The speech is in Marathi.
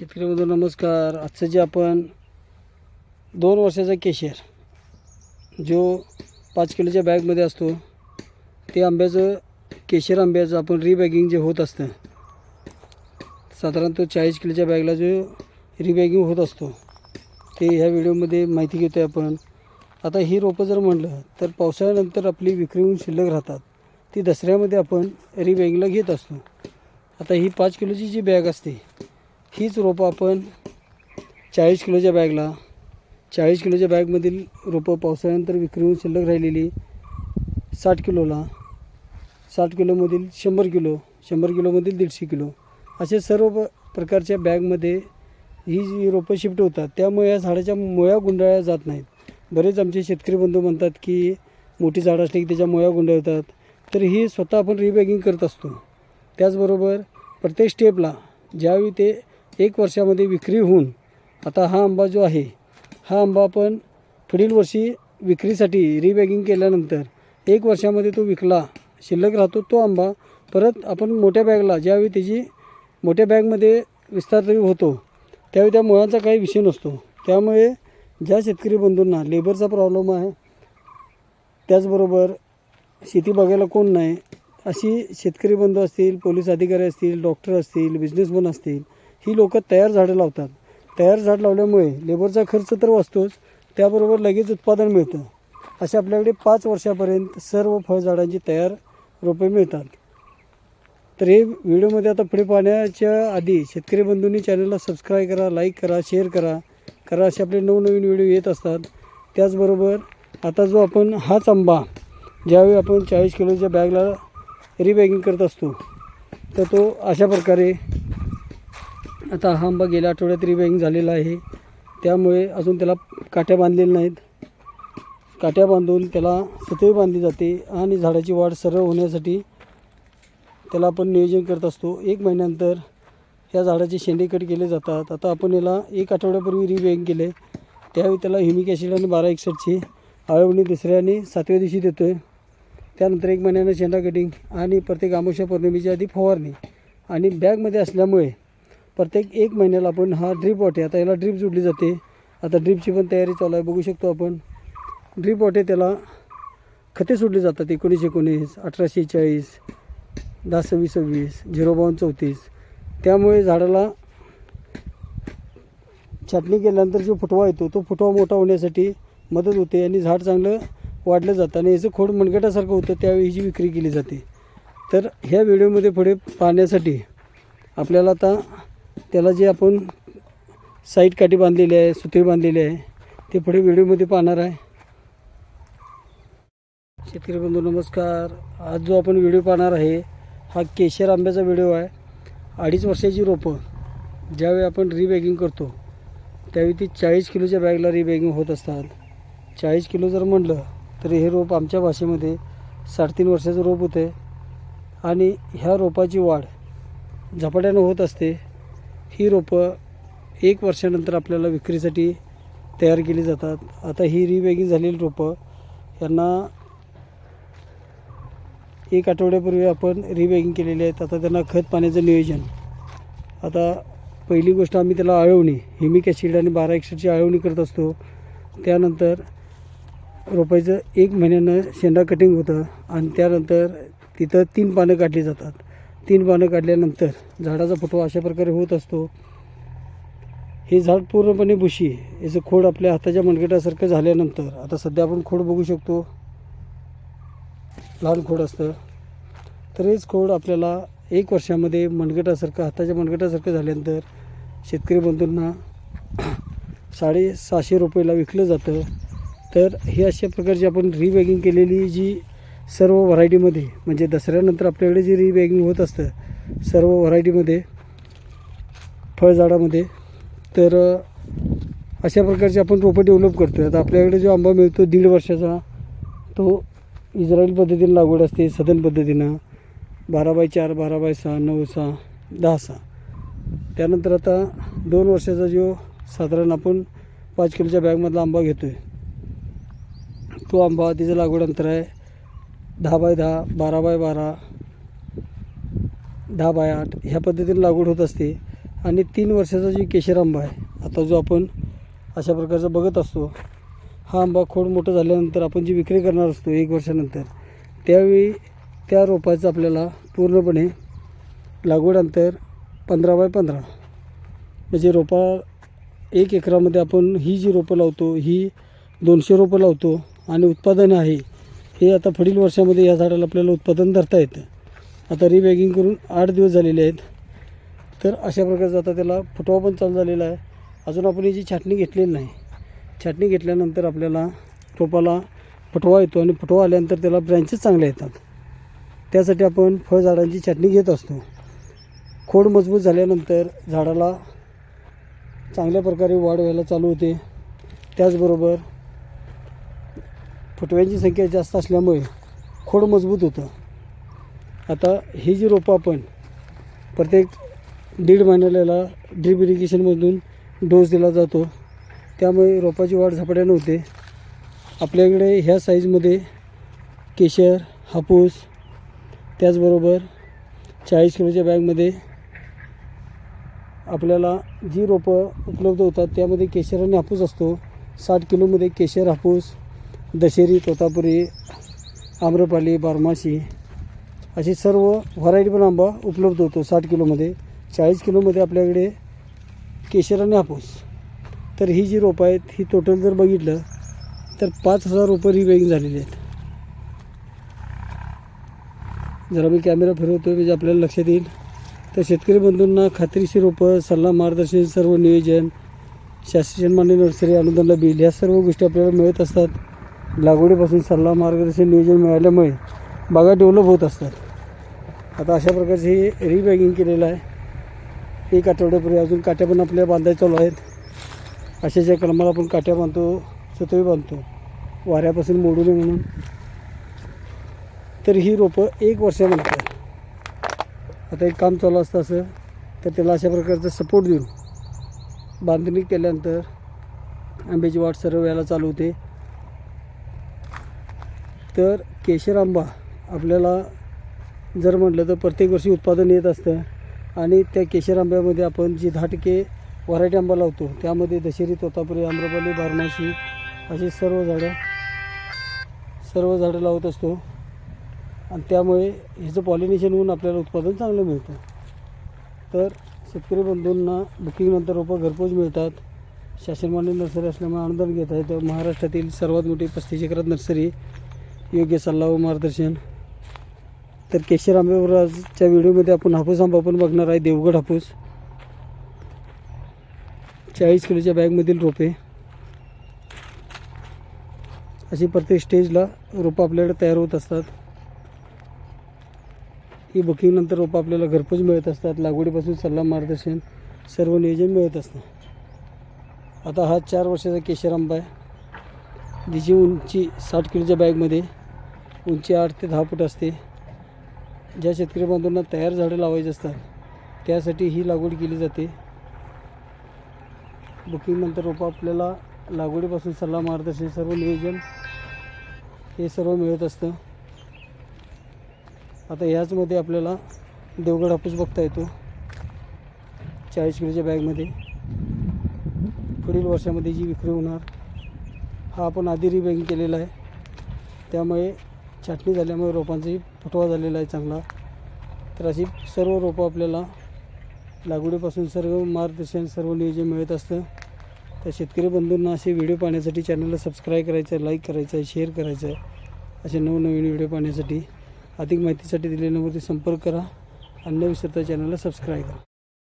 शेतकरी नमस्कार. आजचं जे आपण दोन वर्षाचा केशर जो पाच किलोच्या बॅगमध्ये असतो ते आंब्याचं केशर आंब्याचं आपण रिबॅगिंग जे होत असतं साधारण तो चाळीस किलोच्या बॅगला जो रिबॅगिंग होत असतो ते ह्या व्हिडिओमध्ये माहिती घेतो आहे आपण. आता ही रोपं जर म्हणलं तर पावसाळ्यानंतर आपली विक्री होऊन शिल्लक राहतात. ती दसऱ्यामध्ये आपण रिबॅगिंगला घेत असतो. आता ही पाच किलोची जी बॅग असते हीच रोपं आपण चाळीस किलोच्या बॅगला चाळीस किलोच्या बॅगमधील रोपं पावसाळ्यानंतर विक्री होऊन शिल्लक राहिलेली साठ किलोला साठ किलोमधील शंभर किलो शंभर किलोमधील दीडशे किलो. असे सर्व प्रकारच्या बॅगमध्ये ही जी रोपं शिफ्ट होतात त्यामुळे या झाडाच्या मुळ्या गुंडाळल्या जात नाहीत. बरेच आमचे शेतकरी बंधू म्हणतात की मोठी झाडं असली की त्याच्या मुळ्या गुंडाळतात. तर ही स्वतः आपण रिबॅगिंग करत असतो. त्याचबरोबर प्रत्येक स्टेपला ज्यावेळी ते एक वर्षामध्ये विक्री होऊन आता हा आंबा जो आहे हा आंबा आपण पुढील वर्षी विक्रीसाठी रिबॅगिंग केल्यानंतर एक वर्षामध्ये तो विकला शिल्लक राहतो तो आंबा. परत आपण मोठ्या बॅगला ज्यावेळी त्याची मोठ्या बॅगमध्ये विस्तार तरी होतो त्यावेळी त्या मुळांचा काही विषय नसतो. त्यामुळे ज्या शेतकरी बंधूंना लेबरचा प्रॉब्लेम आहे त्याचबरोबर शेती बघायला कोण नाही अशी शेतकरी बंधू असतील पोलीस अधिकारी असतील डॉक्टर असतील बिझनेसमन असतील ही लोक तयार झाडं लावतात. तयार झाड लावल्यामुळे लेबरचा खर्च तर वाचतोच त्याबरोबर लगेच उत्पादन मिळतं. असे आपल्याकडे पाच वर्षापर्यंत सर्व फळझाडांची तयार रोपे मिळतात. तर हे व्हिडिओमध्ये आता पुढे पाहण्याच्या आधी शेतकरी बंधूंनी चॅनलला सबस्क्राईब करा लाईक करा शेअर करा करा असे आपले नवनवीन व्हिडिओ येत असतात. त्याचबरोबर आता जो आपण हाच आंबा ज्यावेळी आपण चाळीस किलोच्या बॅगला रिबॅगिंग करत असतो तर तो अशा प्रकारे आता हा आंबा गेल्या आठवड्यात रिबॅगिंग झालेला आहे. त्यामुळे अजून त्याला काट्या बांधलेल्या नाहीत. काट्या बांधून त्याला सतवी बांधली जाते आणि झाडाची वाढ सरळ होण्यासाठी त्याला आपण नियोजन करत असतो. एक महिन्यानंतर ह्या झाडाचे शेंडे कट केले जातात. आता आपण याला एक आठवड्यापूर्वी रिबॅगिंग केले. त्यावेळी त्याला ह्युमिक ॲसिड आणि बारा एकसठची आळवणी दुसऱ्या आणि सातव्या दिवशी देतो आहे त्यानंतर एक महिन्यानं शेंडा कटिंग आणि प्रत्येक आमोशा पौर्णिमेच्या आधी फवारणी. आणि बॅगमध्ये असल्यामुळे प्रत्येक एक महिन्याला आपण हा ड्रीप वाटे आता याला ड्रीप जोडली जाते. आता ड्रीपची पण तयारी चालू आहे. बघू शकतो आपण. ड्रीप वाटे त्याला खते सोडली जातात. एकोणीसशे एकोणीस अठराशे चाळीस दहा सव्वीस सव्वीस झिरो बावन्न चौतीस. त्यामुळे झाडाला छाटणी केल्यानंतर जो फुटवा येतो तो फुटवा मोठा होण्यासाठी मदत होते आणि झाड चांगलं वाढलं जातं. आणि याचं खोड मनगटासारखं होतं त्यावेळी हिची विक्री केली जाते. तर ह्या व्हिडिओमध्ये पुढे पाहण्यासाठी आपल्याला आता त्याला जे आपण साईड काठी बांधलेली आहे सुतळी बांधलेली आहे ते पुढे व्हिडिओमध्ये पाहणार आहे. शेतकरी बंधू नमस्कार. आज जो आपण व्हिडिओ पाहणार आहे हा केशर आंब्याचा व्हिडिओ आहे. अडीच वर्षाची रोपं ज्यावेळी आपण रिबॅगिंग करतो त्यावेळी ती चाळीस किलोच्या बॅगला रिबॅगिंग होत असतात. चाळीस किलो जर म्हणलं तर हे रोप आमच्या भाषेमध्ये साडेतीन वर्षाचं रोप होते आणि ह्या रोपाची वाढ झपाट्यानं होत असते. ही रोपं एक वर्षानंतर आपल्याला विक्रीसाठी तयार केली जातात. आता ही रिबॅगिंग झालेली रोपं यांना एक आठवड्यापूर्वी आपण रिबॅगिंग केलेली आहेत. आता त्यांना खत पाण्याचं नियोजन. आता पहिली गोष्ट आम्ही त्याला आळवणी हिमिक ॲसिड आणि बारा एकशेची आळवणी करत असतो. त्यानंतर रोपायचं एक महिन्यानं शेंडा कटिंग होतं आणि त्यानंतर तिथं तीन पानं काढली जातात. तीन पानं काढल्यानंतर झाडाचा फुटवा अशा प्रकारे होत असतो. हे झाड पूर्णपणे बुशी याचं खोड आपल्या हाताच्या मनगटासारखं झाल्यानंतर आता सध्या आपण खोड बघू शकतो. लहान खोड असतं. तर हेच खोड आपल्याला एक वर्षामध्ये मनगटासारखं हाताच्या मनगटासारखं झाल्यानंतर शेतकरी बंधूंना साडेसहाशे रुपयाला विकलं जातं. तर हे अशा प्रकारची आपण रिबॅगिंग केलेली जी सर्व व्हरायटीमध्ये म्हणजे दसऱ्यानंतर आपल्याकडे जे रिबॅगिंग होत असतं सर्व व्हरायटीमध्ये फळझाडामध्ये तर अशा प्रकारचे आपण रोपं डेव्हलप करतो आता आपल्याकडे जो आंबा मिळतो दीड वर्षाचा तो इस्रायल पद्धतीनं लागवड असते सदन पद्धतीनं बारा बाय चार बारा बाय सहा नऊ सहा दहा सहा. त्यानंतर आता दोन वर्षाचा जो साधारण आपण पाच किलोच्या बॅगमधला आंबा घेतो आहे तो आंबा तिचं लागवड अंतर आहे दहा बाय दहा बारा बाय बारा दहा बाय आठ ह्या पद्धतीने लागवड होत असते. आणि तीन वर्षाचा जी केशर आंबा आहे आता जो आपण अशा प्रकारचा बघत असतो हा आंबा खोड मोठं झाल्यानंतर आपण जी विक्री करणार असतो एक वर्षानंतर त्यावेळी त्या रोपाचं आपल्याला पूर्णपणे लागवडनंतर पंधरा बाय पंधरा. म्हणजे रोपा एक एकरामध्ये आपण ही जी रोपं लावतो ही दोनशे रोपं लावतो आणि उत्पादन आहे हे आता पुढील वर्षामध्ये या झाडाला आपल्याला उत्पादन धरता येतं. आता रिबॅगिंग करून आठ दिवस झालेले आहेत. तर अशा प्रकारचं आता त्याला फुटवा पण चालू झालेला आहे. अजून आपण याची छाटणी घेतलेली नाही. छाटणी घेतल्यानंतर आपल्याला रोपाला फुटवा येतो आणि फुटवा आल्यानंतर त्याला ब्रँचेस चांगले येतात. त्यासाठी आपण फळझाडांची छाटणी घेत असतो. खोड मजबूत झाल्यानंतर झाडाला चांगल्या प्रकारे वाढ व्हायला चालू होते. त्याचबरोबर फुटव्यांची संख्या जास्त असल्यामुळे खोड मजबूत होतं. आता ही जी रोपं आपण प्रत्येक दीड महिन्याला ड्रीप इरिगेशनमधून डोस दिला जातो. त्यामुळे रोपाची वाढ झपाट्यानं होते. आपल्याकडे ह्या साईजमध्ये केशर हापूस त्याचबरोबर चाळीस किलोच्या बॅगमध्ये आपल्याला जी रोपं उपलब्ध होतात त्यामध्ये केशर आणि हापूस असतो. साठ किलोमध्ये केशर हापूस दशेरी तोतापुरी आम्रपाली बारमाशी अशी सर्व व्हरायटी पण आंबा उपलब्ध होतो साठ किलोमध्ये. चाळीस किलोमध्ये आपल्याकडे केशर आणि हापूस. तर ही जी रोपं आहेत ही टोटल जर बघितलं तर पाच हजार रोपं रिबॅगिंग झालेली आहेत. जरा मी कॅमेरा फिरवतो म्हणजे आपल्याला लक्षात येईल. तर शेतकरी बंधूंना खात्रीशी रोपं सल्ला मार्गदर्शन सर्व नियोजन शासन मान्य नर्सरी अनुदानला बिल ह्या सर्व गोष्टी आपल्याला मिळत असतात. लागवडीपासून सल्ला मार्गदर्शन नियोजन मिळाल्यामुळे बागा डेव्हलप होत असतात. आता अशा प्रकारचे हे रिबॅगिंग केलेलं आहे. एक आठवड्यापूर्वी अजून काट्या पण आपल्या बांधायच्या चालू आहेत. अशा ज्या कलमाला आपण काट्या बांधतो सुतळी बांधतो वाऱ्यापासून मोडू नये म्हणून. तर ही रोपं एक वर्षानंतर. आता एक काम चालू असतं असं तर त्याला अशा प्रकारचा सपोर्ट देऊन बांधणी केल्यानंतर आंब्याची वाढ सर्व वेळेला चालू होते. तर केशर आंबा आपल्याला जर म्हटलं तर प्रत्येक वर्षी उत्पादन येत असतं. आणि त्या केशर आंब्यामध्ये आपण जी दहा टक्के व्हरायटी आंबा लावतो त्यामध्ये दशेरी तोतापुरी आम्रपाली बारमाशी अशी सर्व झाडं सर्व झाडं लावत असतो. आणि त्यामुळे ह्याचं पॉलिनेशन होऊन आपल्याला उत्पादन चांगलं मिळतं. तर शेतकरी बंधूंना बुकिंगनंतर रोपं घरपोच मिळतात. शासनमान्य नर्सरी असल्यामुळे अनुदान घेत आहे. तर महाराष्ट्रातील सर्वात मोठी पस्तीस एकरात नर्सरी योग्य सल्ला व मार्गदर्शन. तर केशर आंबेवराजच्या व्हिडिओमध्ये आपण हापूस आंबा पण बघणार आहे देवगड हापूस. चाळीस किलोच्या बॅगमधील रोपे. अशी प्रत्येक स्टेजला रोपं आपल्याकडे तयार होत असतात. ही बुकिंगनंतर रोपं आपल्याला घरपोच मिळत असतात. लागवडीपासून सल्ला मार्गदर्शन सर्व नियोजन मिळत असतं. आता हा चार वर्षाचा केशर आंबा आहे. जिची उंची साठ किलोच्या बॅगमध्ये. उंची आठ ते दहा फूट असते. ज्या शेतकरी बांधवांना तयार झाडं लावायची असतात त्यासाठी ही लागवड केली जाते. बुकिंगनंतर रोपं आपल्याला लागवडीपासून सल्ला मार्गदर्शन सर्व नियोजन हे सर्व मिळत असतं. आता ह्याचमध्ये आपल्याला देवगड हापूस बघता येतो. चाळीस किलोच्या बॅगमध्ये. पुढील वर्षामध्ये जी विक्री होणार हा आपण आधी रिबॅगिंग केलेला आहे. त्यामुळे छाटणी झाल्यामुळे रोपांचाही फुटवा झालेला आहे चांगला. तर अशी सर्व रोपं आपल्याला लागवडीपासून सर्व मार्गदर्शन सर्व नियोजन मिळत असतं. तर शेतकरी बंधूंना असे व्हिडिओ पाहण्यासाठी चॅनलला सबस्क्राईब करायचं आहे लाईक करायचं आहे शेअर करायचं आहे असे नवनवीन व्हिडिओ पाहण्यासाठी अधिक माहितीसाठी दिलेल्या नंबरवरती संपर्क करा. अन्य विसरता चॅनलला सबस्क्राईब करा.